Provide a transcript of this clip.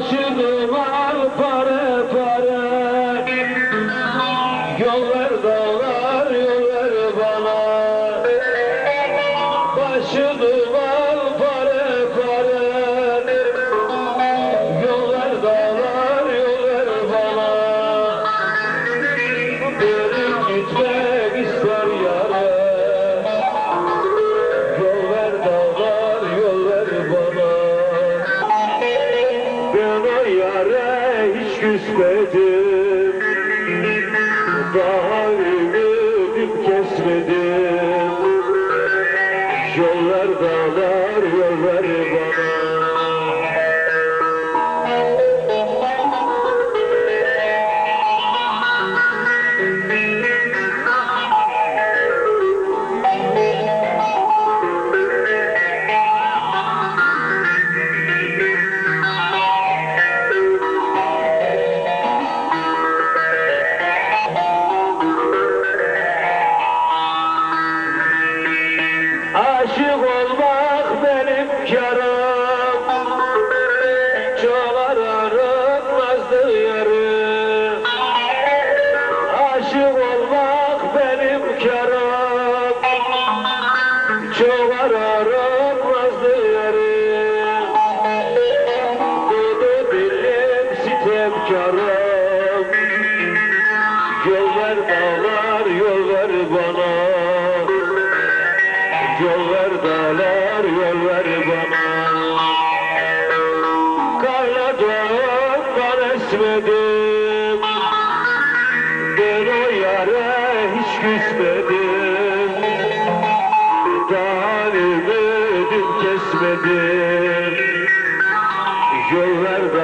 başını düşmedim Daha ümidim kesmedim. Yollar dağlar yolları bana. ver dağlar yol ver bana Karla doğup ben esmedim Ben o yara hiç küsmedim. Daha ümidim kesmedim. Yol ver